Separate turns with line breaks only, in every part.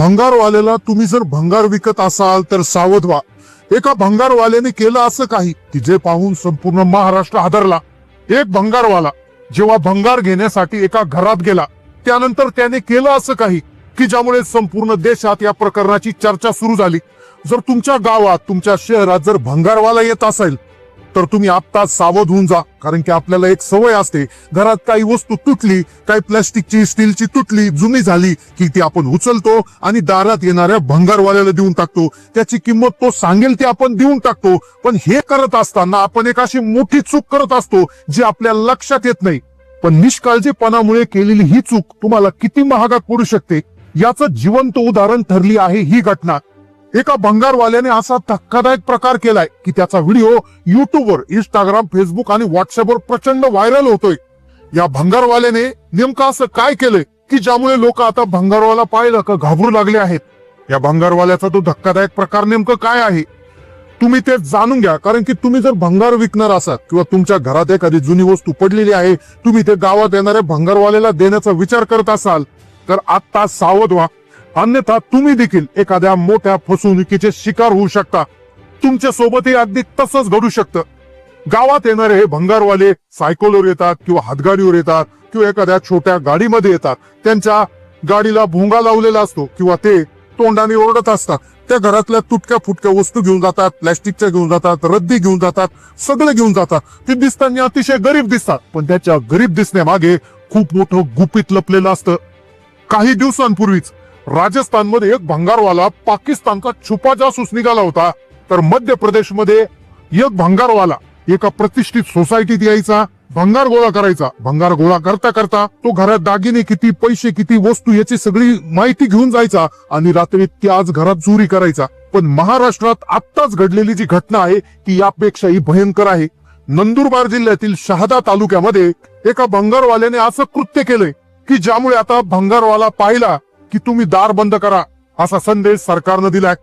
भंगारवाल्याला तुम्ही जर भंगार विकत असाल तर सावध व्हा. एका भंगारवाल्याने केलं असं काही की जे पाहून संपूर्ण महाराष्ट्र हादरला. एक भंगारवाला जेव्हा भंगार घेण्यासाठी एका घरात गेला त्यानंतर त्याने केलं असं काही की ज्यामुळे संपूर्ण देशात या प्रकरणाची चर्चा सुरू झाली. जर तुमच्या गावात तुमच्या शहरात जर भंगारवाला येत असेल तर तुम्ही आत्ता सावध होऊन जा. कारण की आपल्याला एक सवय असते. घरात काही वस्तू तुटली काही प्लास्टिकची स्टीलची तुटली जुनी झाली की ती आपण उचलतो आणि दारात येणाऱ्या भंगारवाल्याला देऊन टाकतो. त्याची किंमत तो सांगेल ती आपण देऊन टाकतो. पण हे करत असताना आपण एक अशी मोठी चूक करत असतो जी आपल्या लक्षात येत नाही. पण निष्काळजीपणामुळे केलेली ही चूक तुम्हाला किती महागात पडू शकते? याचं जिवंत उदाहरण ठरली आहे ही घटना. एका भंगारवाल्याने असा धक्कादायक प्रकार केलाय की त्याचा व्हिडिओ युट्यूबवर इंस्टाग्राम फेसबुक आणि व्हॉट्सअपवर प्रचंड व्हायरल होतोय. या भंगारवाल्याने नेमकं असं काय केलंय की ज्यामुळे लोक आता भंगारवाला पाहिलं का घाबरू लागले आहेत? या भंगारवाल्याचा तो धक्कादायक प्रकार नेमकं काय आहे? तुम्ही ते जाणून घ्या कारण की तुम्ही जर भंगार विकणार असाल किंवा तुमच्या घरात एखादी जुनी वस्तू पडलेली आहे तुम्ही ते गावात येणाऱ्या भंगारवाल्याला देण्याचा विचार करत असाल तर आता सावध व्हा. अन्यथा तुम्ही देखील एखाद्या मोठ्या फसवणुकीचे शिकार होऊ शकता. तुमच्या सोबतही अगदी तसंच घडू शकतं. गावात येणारे हे भंगारवाले सायकलवर येतात किंवा हातगाडीवर येतात किंवा एखाद्या छोट्या गाडीमध्ये येतात. त्यांच्या गाडीला भोंगा लावलेला असतो किंवा ते तोंडाने ओरडत असतात. त्या घरातल्या तुटक्या फुटक्या वस्तू घेऊन जातात प्लॅस्टिकच्या घेऊन जातात रद्दी घेऊन जातात सगळं घेऊन जातात. ते दिसताना अतिशय गरीब दिसतात. पण त्याच्या गरीब दिसण्यामागे खूप मोठं गुपित लपलेलं असतं. काही दिवसांपूर्वीच राजस्थानमध्ये एक भंगारवाला पाकिस्तानचा छुपा जासूस निघाला होता. तर मध्य प्रदेशमध्ये एक भंगारवाला एका प्रतिष्ठित सोसायटीत यायचा भंगार गोळा करायचा. भंगार गोळा करता करता तो घरात दागिने किती पैसे किती वस्तू याची सगळी माहिती घेऊन जायचा आणि रात्री त्याच आज घरात चोरी करायचा. पण महाराष्ट्रात आत्ताच घडलेली जी घटना आहे ती यापेक्षाही भयंकर आहे. नंदुरबार जिल्ह्यातील शहादा तालुक्यामध्ये एका भंगारवाल्याने असं कृत्य केलंय की ज्यामुळे आता भंगारवाला पाहिला की तुम्ही दार बंद करा असा संदेश सरकारनं दिलाय.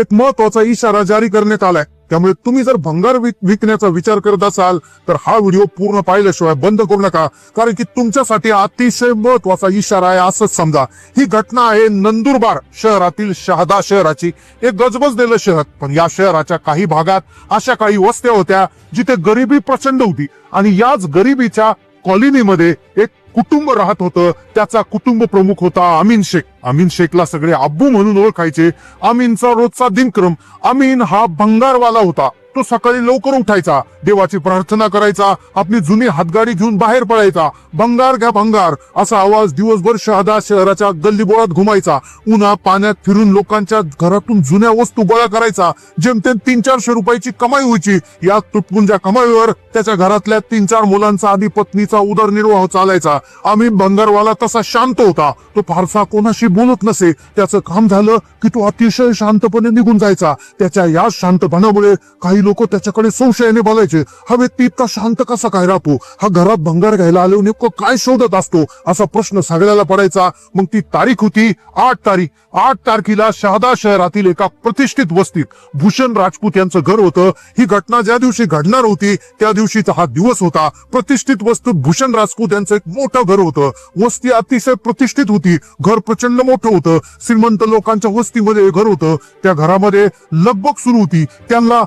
एक महत्त्वाचा इशारा जारी करण्यात आलाय. त्यामुळे तुम्ही जर भंगार विक- विकण्याचा विचार करत असाल तर हा व्हिडिओ पूर्ण पाहिल्याशिवाय बंद करू नका. कारण की तुमच्यासाठी अतिशय महत्त्वाचा इशारा आहे असंच समजा. ही घटना आहे नंदुरबार शहरातील शहादा शहराची. एक गजबजलेलं शहर. पण या शहराच्या काही भागात अशा काही वस्त्या होत्या जिथे गरिबी प्रचंड होती. आणि याच गरिबीच्या कॉलनीमध्ये एक कुटुंब राहत होतं त्याचा कुटुंब प्रमुख होता अमीन शेख. अमीन शेखला सगळे अब्बू म्हणून ओळखायचे. अमीनचा रोजचा दिनक्रम. अमीन हा भंगारवाला होता. तो सकाळी लवकर उठायचा. देवाची प्रार्थना करायचा. आपली जुनी हातगाडी घेऊन बाहेर पडायचा भंगार घ्या भंगार असा आवाज दिवसभर शहादा शहराच्या गल्लीबोळात घुमायचा. उन्हा पाण्यात फिरून लोकांच्या घरातून जुन्या वस्तू गोळा करायचा. जेमतेम तीन चारशे रुपयाची कमाई व्हायची. या तुटपुंज्या कमाईवर त्याच्या घरातल्या तीन चार मुलांचा आधी पत्नीचा उदरनिर्वाह चालायचा. आम्ही भंगारवाला तसा शांत होता. तो फारसा कोणाशी बोलत नसे. त्याचं काम झालं की तो अतिशय शांतपणे निघून जायचा. त्याच्या या शांतपणामुळे काही लोक त्याच्याकडे संशयाने बघायचे हा व्यक्ती इतका शांत कसा काय राहतो हा घरात भंगार घ्यायला आलो नेमकं काय शोधत असतो? असा प्रश्न सगळ्याला पडायचा. मग ती तारीख होती आठ तारीख. आठ तारखेला शहादा शहरातील एका प्रतिष्ठित वस्तीत भूषण राजपूत यांचं घर होतं. ही घटना ज्या दिवशी घडणार होती त्या दिवशीचा हा दिवस होता. प्रतिष्ठित वस्तूत भूषण राजपूत यांचं एक मोठं घर होतं. वस्ती अतिशय प्रतिष्ठित होती. घर प्रचंड मोठं होतं. श्रीमंत लोकांच्या वस्तीमध्ये घर होतं. त्या घरामध्ये लगबग सुरू होती. त्यांना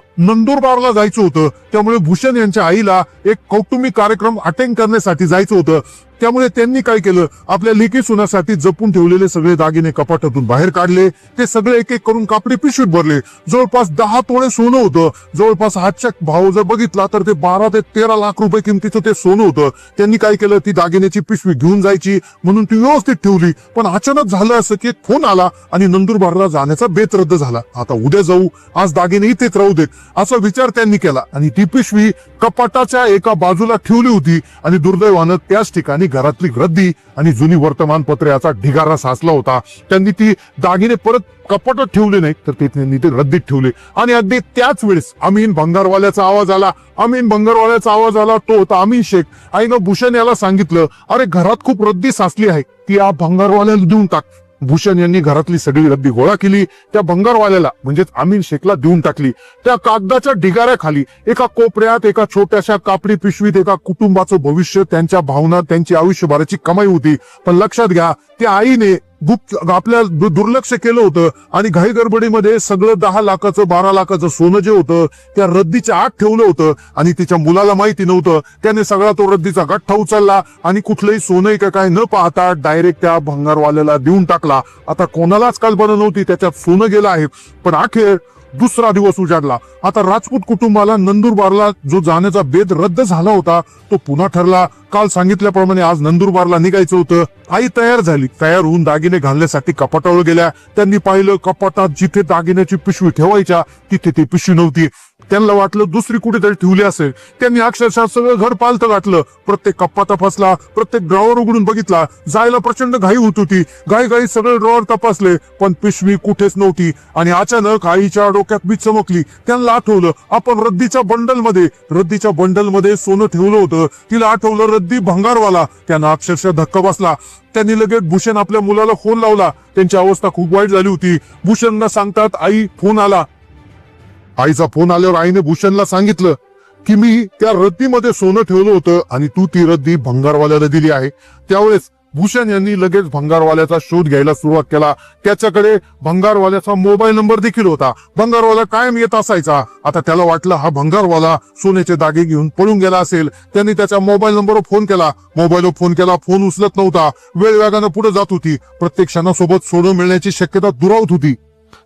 नंदुरबारला जायचं होतं. त्यामुळे भूषण यांच्या आईला एक कौटुंबिक कार्यक्रम अटेंड करण्यासाठी जायचं होतं. त्यामुळे त्यांनी काय केलं? आपल्या लेखी सुनासाठी जपून ठेवलेले सगळे दागिने कपाटातून बाहेर काढले. ते सगळे एक एक करून कापडी पिशवीत भरले. जवळपास दहा तोळे सोनं होतं. जवळपास हातच्या भाव जर बघितला तर ते बारा ते तेरा लाख रुपये किमतीचं ते सोनं होतं. त्यांनी काय केलं? ती दागिन्याची पिशवी घेऊन जायची म्हणून ती व्यवस्थित ठेवली. पण अचानक झालं असं की एक फोन आला आणि नंदुरबारला जाण्याचा बेत रद्द झाला. आता उद्या जाऊ. आज दागिने इथेच राहू देत. असा विचार त्यांनी केला. आणि ती पिशवी कपाटाच्या एका बाजूला ठेवली होती आणि दुर्दैवानं त्याच ठिकाणी घरातली रद्दी आणि जुनी वर्तमानपत्रे याचा ढिगारा साचला होता. त्यांनी ती दागिने परत कपाटात ठेवले नाही तर ते त्यांनी ते रद्दीत ठेवले. आणि अगदी त्याच वेळेस अमीन भंगारवाल्याचा आवाज आला. अमीन भंगारवाल्याचा आवाज आला तो होता अमीन शेख. आईनं भूषण याला सांगितलं अरे घरात खूप रद्दी साचली आहे. ती या भंगारवाल्याला देऊन टाक. भूषण यांनी घरातली सगळी रद्दी गोळा केली त्या भंगारवाल्याला म्हणजेच अमीन शेखला देऊन टाकली. त्या कागदाच्या ढिगाऱ्याखाली एका कोपऱ्यात एका छोट्याशा कापडी पिशवीत एका कुटुंबाचं भविष्य त्यांच्या भावना त्यांची आयुष्यभराची कमाई होती. पण लक्षात घ्या त्या आईने गुप्त आपल्या दुर्लक्ष केलं होतं आणि घाई गडबडीमध्ये सगळं दहा लाखाचं बारा लाखाचं सोनं जे होतं त्या रद्दीच्या आत ठेवलं होतं आणि तिच्या मुलाला माहिती नव्हतं. त्याने सगळा तो रद्दीचा गठ्ठा उचलला आणि कुठलंही सोनंही का काय न पाहता डायरेक्ट त्या भंगारवाल्याला देऊन टाकला. आता कोणालाच कल्पना नव्हती त्याच्यात सोनं गेलं आहे. पण अखेर दुसरा दिवस उजाडला. आता राजपूत कुटुंबाला नंदुरबारला जो जाण्याचा बेद रद्द झाला होता तो पुन्हा ठरला. काल सांगितल्याप्रमाणे आज नंदुरबारला निघायचं होतं. आई तयार झाली. तयार होऊन दागिने घालण्यासाठी कपाटावर गेल्या. त्यांनी पाहिलं कपाटात जिथे दागिन्याची पिशवी ठेवायच्या तिथे ती पिशवी नव्हती. त्यांना वाटलं दुसरी कुठेतरी ठेवली असेल. त्यांनी अक्षरशः सगळं घर पालतं गाठलं. प्रत्येक कप्पा तपासला प्रत्येक ड्रॉवर उघडून बघितला. जायला प्रचंड घाई होत होती. घाई घाई सगळे ड्रॉवर तपासले पण पिशवी कुठेच नव्हती. आणि अचानक आईच्या डोक्यात बी चमकली. त्यांना आठवलं आपण रद्दीच्या बंडलमध्ये रद्दीच्या बंडलमध्ये सोनं ठेवलं होतं. तिला आठवलं रद्दी भंगारवाला. त्यांना अक्षरशः धक्का बसला. त्यांनी लगेच भूषण आपल्या मुलाला फोन लावला. त्यांची अवस्था खूप वाईट झाली होती. भूषणना सांगतात आई फोन आला. आईचा फोन आल्यावर आईने भूषणला सांगितलं की मी त्या रद्दीमध्ये सोनं ठेवलं होतं आणि तू ती रद्दी भंगारवाल्याला दिली आहे. त्यावेळेस भूषण यांनी लगेच भंगारवाल्याचा शोध घ्यायला सुरुवात केला. त्याच्याकडे भंगारवाल्याचा मोबाईल नंबर देखील होता. भंगारवाला कायम येत असायचा. आता त्याला वाटलं हा भंगारवाला सोन्याचे दागे घेऊन पळून गेला असेल. त्यांनी त्याच्या मोबाईल नंबरवर फोन केला. मोबाईलवर फोन केला फोन उचलत नव्हता. वेळ वेगानं पुढे जात होती. प्रत्येक क्षणासोबत सोनं मिळण्याची शक्यता दुरावत होती.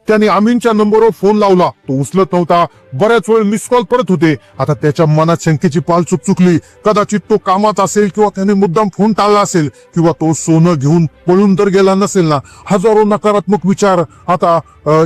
त्याने अमीनच्या नंबरवर फोन लावला. तो उचलत नव्हता. बऱ्याच वेळ मिस कॉल करत होते. आता त्याच्या मनात शंकेची पाल चुकली. कदाचित तो कामात असेल किंवा त्याने मुद्दाम फोन टाळला असेल किंवा तो सोनं घेऊन पळून तर गेला नसेल ना? हजारो नकारात्मक विचार आता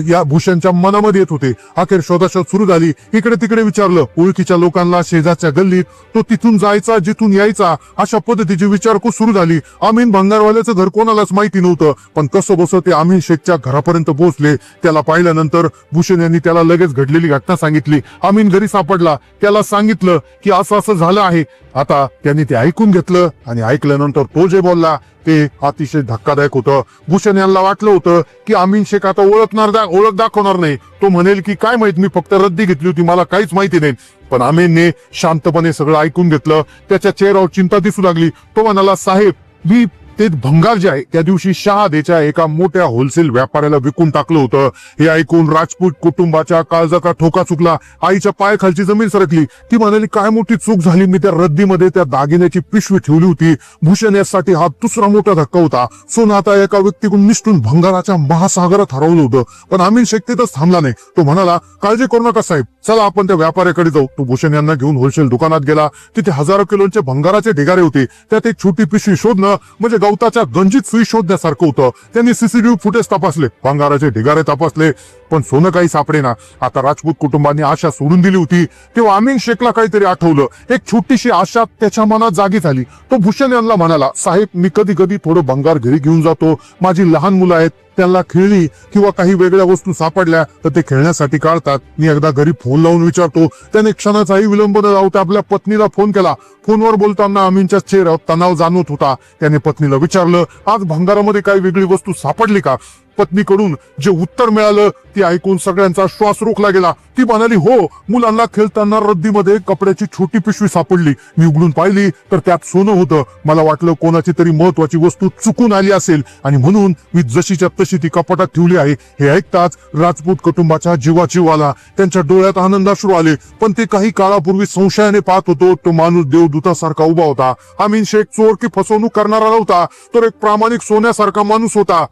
या भूषणच्या मनामध्ये येत होते. अखेर शोधाशोध सुरू झाली. इकडे तिकडे विचारलं. ओळखीच्या लोकांना शेजारच्या गल्लीत तो तिथून जायचा जिथून यायचा अशा पद्धतीची विचारपूस सुरू झाली. अमीन भंगारवाल्याचं घर कोणालाच माहिती नव्हतं. पण कसं बसं ते अमीन शेखच्या घरापर्यंत पोहोचले. त्याला पाहिल्यानंतर भूषण यांनी त्याला लगेच घडलेली घटना सांगितली. अमीन घरी सापडला. त्याला सांगितलं की असं असं झालं आहे. आता त्यांनी ते ऐकून घेतलं आणि ऐकल्यानंतर तो जे बोलला ते अतिशय धक्कादायक होतं. भूषण यांना वाटलं होतं की अमीन शेख आता ओळखणार दा- ओळख दाखवणार नाही. तो म्हणेल की काय माहीत मी फक्त रद्दी घेतली होती मला काहीच माहिती नाही. पण अमीनने शांतपणे सगळं ऐकून घेतलं. त्याच्या चेहऱ्यावर चिंता दिसू लागली. तो म्हणाला साहेब मी ते भंगार जे आहे त्या दिवशी शहादेच्या एका मोठ्या होलसेल व्यापाऱ्याला विकून टाकलं होतं. हे ऐकून राजपूत कुटुंबाच्या काळजाचा ठोका चुकला. आईच्या पायाखालची जमीन सरकली. ती म्हणाली काय मोठी चूक झाली? मी त्या रद्दीमध्ये त्या दागिन्याची पिशवी ठेवली होती. भूषण यासाठी हा दुसरा मोठा धक्का होता. सोन आता एका व्यक्तीकडून निष्ठून भंगाराच्या महासागरात हरवलं होतं. पण आम्ही शक्यतच थांबला नाही. तो म्हणाला काळजी करू नका साहेब. चला आपण त्या व्यापाऱ्याकडे जाऊ. तो भूषण यांना घेऊन होलसेल दुकानात गेला. तिथे हजारो किलोचे भंगाराचे ढिगारे होते. त्यात एक छोटी पिशवी शोधणं म्हणजे गवताच्या गंजीत सुई शोधण्यासारखं होतं. त्यांनी सीसीटीव्ही फुटेज तपासले. भंगाराचे ढिगारे तपासले. पण सोनं काही सापडे ना आता राजपूत कुटुंबांनी आशा सोडून दिली होती. तेव्हा अमीन शेखला काहीतरी आठवलं. एक छोटीशी आशा त्याच्या मनात जागी झाली. तो भूषण यांना म्हणाला साहेब मी कधी कधी थोडं भंगार घरी घेऊन जातो. माझी लहान मुलं आहेत. त्यांना खेळली किंवा काही वेगळ्या वस्तू सापडल्या तर ते खेळण्यासाठी काढतात. मी एकदा घरी फोन लावून विचारतो. त्याने क्षणाचाही विलंब न लावता आपल्या पत्नीला फोन केला. फोनवर बोलताना अमीनच्या चेहऱ्यावर तणाव जाणवत होता. त्याने पत्नीला विचारलं आज भंगारामध्ये काही वेगळी वस्तू सापडली का? पत्नीकडून जे उत्तर मिळालं ते ऐकून सगळ्यांचा श्वास रोखला गेला. ती म्हणाली हो मुलांना खेळताना रद्दीमध्ये कपड्याची छोटी पिशवी सापडली. मी उघडून पाहिली तर त्यात सोनं होतं. मला वाटलं कोणाची तरी महत्वाची वस्तू चुकून आली असेल. आणि म्हणून मी जशीच्या तशी ती कपाटात ठेवली आहे. हे ऐकताच राजपूत कुटुंबाच्या जीवाची आला त्यांच्या डोळ्यात आनंदाश्रू आले. पण ते काही काळापूर्वी संशयाने पाहत होतो तो माणूस देवदूतासारखा उभा होता. अमीन शेख चोर की फसवणूक करणारा नव्हता तर एक प्रामाणिक सोन्यासारखा माणूस होता.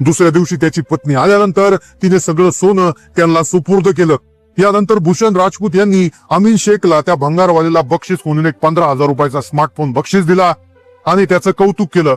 दुसऱ्या दिवशी त्याची पत्नी आल्यानंतर तिने सगळं सोनं त्यांना सुपूर्द केलं. यानंतर भूषण राजपूत यांनी अमीन शेखला त्या भंगारवालेला बक्षीस म्हणून एक पंधरा हजार रुपयाचा स्मार्टफोन बक्षीस दिला आणि त्याचं कौतुक केलं.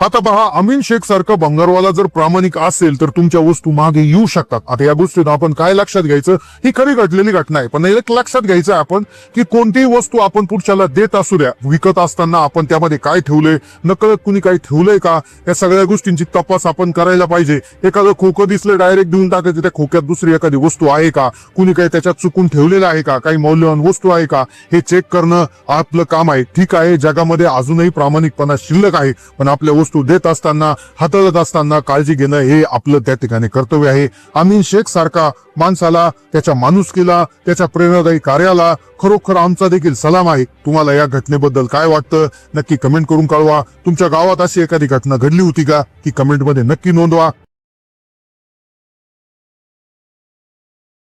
आता पहा अमीन शेख सारखा भंगारवाला जर प्रामाणिक असेल तर तुमच्या वस्तू मागे येऊ शकतात. आता या गोष्टीत आपण काय लक्षात घ्यायचं? ही खरी घडलेली घटना आहे. पण एक लक्षात घ्यायचं आहे आपण की कोणतीही वस्तू आपण पुढच्याला देत असू द्या विकत असताना आपण त्यामध्ये काय ठेवलंय नकळत कुणी काय ठेवलंय का? या सगळ्या गोष्टींची तपास आपण करायला पाहिजे. एखादं खोकं दिसलं डायरेक्ट देऊन टाकायचं त्या खोक्यात दुसरी एखादी वस्तू आहे का? कुणी काही त्याच्यात चुकून ठेवलेलं आहे का? काही मौल्यवान वस्तू आहे का? हे चेक करणं आपलं काम आहे. ठीक आहे जगामध्ये अजूनही प्रामाणिकपणा शिल्लक आहे पण आपल्या वस्तू देत असताना हाताळत असताना काळजी घेणं हे आपलं त्या ठिकाणी कर्तव्य आहे. अमीन शेख सारखा माणसाला त्याच्या माणुसकीला त्याच्या प्रेरणादायी कार्याला खरोखर आमचा देखील सलाम आहे. तुम्हाला या घटनेबद्दल काय वाटतं? नक्की कमेंट करून कळवा. तुमच्या गावात अशी एखादी घटना घडली होती का? की कमेंटमध्ये नक्की नोंदवा.